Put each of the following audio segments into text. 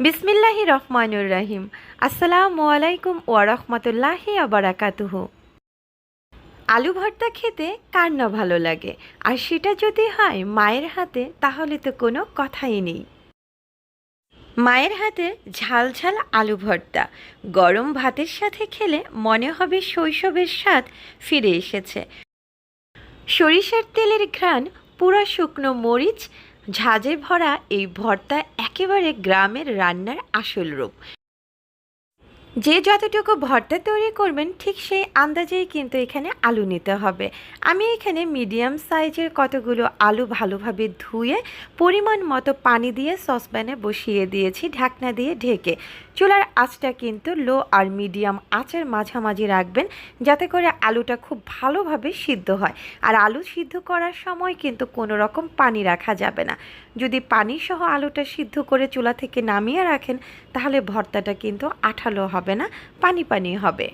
বিসমিল্লাহি রহমানুর রাহিম। আসসালামু আলাইকুম ওয়া রাহমাতুল্লাহি ওয়া বারাকাতুহু। আলু ভর্তা খেতে কার না ভালো লাগে? আর সেটা যদি হয় মায়ের হাতে, তাহলে তো কোনো কথাই নেই। মায়ের হাতের ঝাল ঝাল আলু ভর্তা। গরম ভাতের সাথে খেলে মনে হবে শৈশবের স্বাদ ফিরে এসেছে। সরিষার তেলের ঘ্রাণ, পুরা শুকনো মরিচ ঝাঁঝে ভরা এই ভর্তা একেবারে গ্রামের রান্নার আসল রূপ। যে যতটুকু ভর্তা তৈরি করবেন, ঠিক সেই আন্দাজেই কিন্তু এখানে আলু নিতে হবে। আমি এখানে মিডিয়াম সাইজের কতগুলো আলু ভালোভাবে ধুয়ে পরিমাণ মতো পানি দিয়ে সসপ্যানে বসিয়ে দিয়েছি, ঢাকনা দিয়ে ঢেকে। চুলার আঁচটা কিন্তু লো আর মিডিয়াম আঁচের মাঝামাঝি রাখবেন, যাতে করে আলুটা খুব ভালোভাবে সিদ্ধ হয়। আর আলু সিদ্ধ করার সময় কিন্তু কোনো রকম পানি রাখা যাবে না। যদি পানি সহ আলুটা সিদ্ধ করে চুলা থেকে নামিয়ে রাখেন, তাহলে ভর্তাটা কিন্তু আঠালো হবে না, পানি পানি হবে।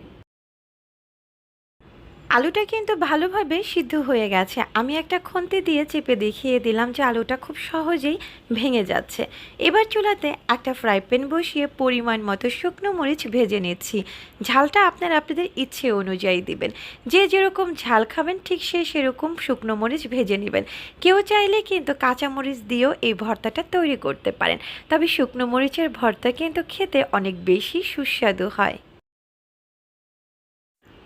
আলুটা কিন্তু ভালোভাবে সিদ্ধ হয়ে গেছে। আমি একটা খুন্তি দিয়ে চেপে দেখিয়ে দিলাম যে আলুটা খুব সহজেই ভেঙে যাচ্ছে। এবার চুলাতে একটা ফ্রাই প্যান বসিয়ে পরিমাণ মতো শুকনো মরিচ ভেজে নিচ্ছি। ঝালটা আপনারা আপনাদের ইচ্ছে অনুযায়ী দিবেন। যে যেরকম ঝাল খাবেন, ঠিক সে সেরকম শুকনো মরিচ ভেজে নেবেন। কেউ চাইলে কিন্তু কাঁচা মরিচ দিয়েও এই ভর্তাটা তৈরি করতে পারেন। তবে শুকনো মরিচের ভর্তা কিন্তু খেতে অনেক বেশি সুস্বাদু হয়।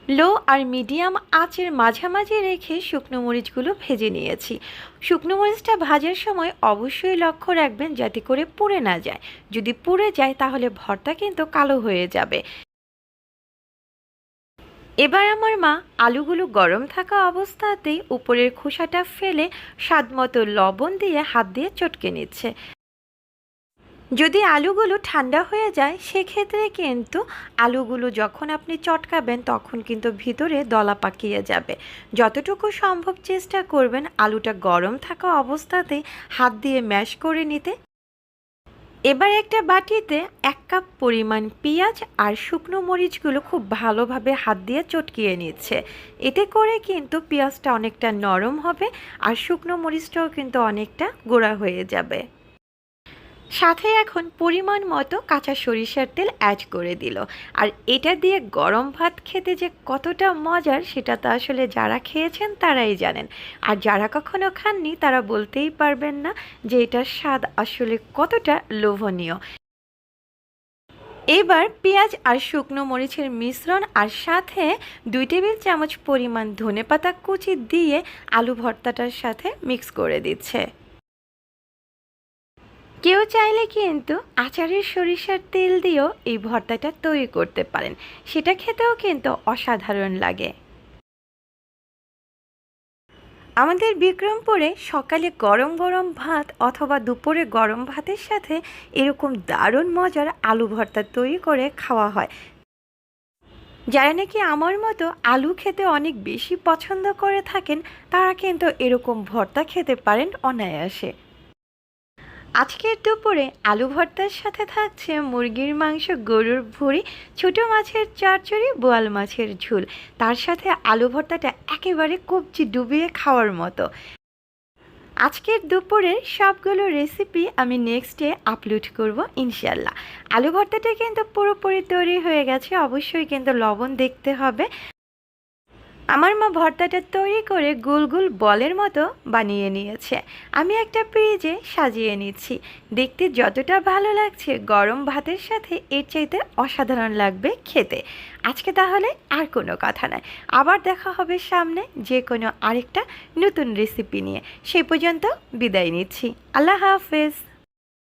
লো আর মিডিয়াম আঁচের মাঝামাঝি রেখে শুকনো মরিচগুলো ভেজে নিয়েছি। শুকনো মরিচটা ভাজার সময় অবশ্যই লক্ষ্য রাখবেন যাতে করে পুড়ে না যায়। যদি পুড়ে যায় তাহলে ভর্তা কিন্তু কালো হয়ে যাবে। এবার আমার মা আলুগুলো গরম থাকা অবস্থাতেই উপরের খোসাটা ফেলে স্বাদমতো লবণ দিয়ে হাত দিয়ে চটকে নিচ্ছে। যদি আলুগুলো ঠান্ডা হয়ে যায়, সেক্ষেত্রে কিন্তু আলুগুলো যখন আপনি চটকাবেন, তখন কিন্তু ভিতরে দলা পাকিয়ে যাবে। যতটুকু সম্ভব চেষ্টা করবেন আলুটা গরম থাকা অবস্থাতেই হাত দিয়ে ম্যাশ করে নিতে। এবার একটা বাটিতে এক কাপ পরিমাণ পেঁয়াজ আর শুকনো মরিচগুলো খুব ভালোভাবে হাত দিয়ে চটকিয়ে নিচ্ছে। এতে করে কিন্তু পেঁয়াজটা অনেকটা নরম হবে আর শুকনো মরিচটাও কিন্তু অনেকটা গোড়া হয়ে যাবে। সাথে এখন পরিমাণ মতো কাঁচা সরিষার তেল অ্যাড করে দিল। আর এটা দিয়ে গরম ভাত খেতে যে কতটা মজার, সেটা তো আসলে যারা খেয়েছেন তারাই জানেন। আর যারা কখনো খাননি, তারা বলতেই পারবেন না যে এটার স্বাদ আসলে কতটা লোভনীয়। এবার পেঁয়াজ আর শুকনো মরিচের মিশ্রণ আর সাথে দুই টেবিল চামচ পরিমাণ ধনেপাতা কুচি দিয়ে আলু ভর্তাটার সাথে মিক্স করে দিচ্ছে। কেউ চাইলে কিন্তু আচারের সরিষার তেল দিয়েও এই ভর্তাটা তৈরি করতে পারেন। সেটা খেতেও কিন্তু অসাধারণ লাগে। আমাদের বিক্রমপুরে সকালে গরম গরম ভাত অথবা দুপুরে গরম ভাতের সাথে এরকম দারুণ মজার আলু ভর্তা তৈরি করে খাওয়া হয়। যারা নাকি আমার মতো আলু খেতে অনেক বেশি পছন্দ করে থাকেন, তারা কিন্তু এরকম ভর্তা খেতে পারেন অনায়াসে। আজকের দুপুরে আলু ভর্তার সাথে থাকছে মুরগির মাংস, গরুর ভুঁড়ি, ছোটো মাছের চচ্চড়ি, বোয়াল মাছের ঝোল। তার সাথে আলু ভর্তাটা একেবারে কবজি ডুবিয়ে খাওয়ার মতো। আজকের দুপুরের সবগুলো রেসিপি আমি নেক্সট আপলোড করব ইনশাল্লাহ আলু ভর্তাটা কিন্তু পুরোপুরি তৈরি হয়ে গেছে, অবশ্যই কিন্তু লবণ দেখতে হবে। আমার মা ভর্তাটা তৈরি করে গোল গোল বলের মতো বানিয়ে নিয়েছে। আমি একটা পেজে সাজিয়ে নিচ্ছি। দেখতে যতটা ভালো লাগছে গরম ভাতের সাথে, এর চাইতে অসাধারণ লাগবে খেতে। আজকে তাহলে আর কোনো কথা নয়। আবার দেখা হবে সামনে যে কোনো আরেকটা নতুন রেসিপি নিয়ে। সেই পর্যন্ত বিদায় নিচ্ছি। আল্লাহ হাফেজ।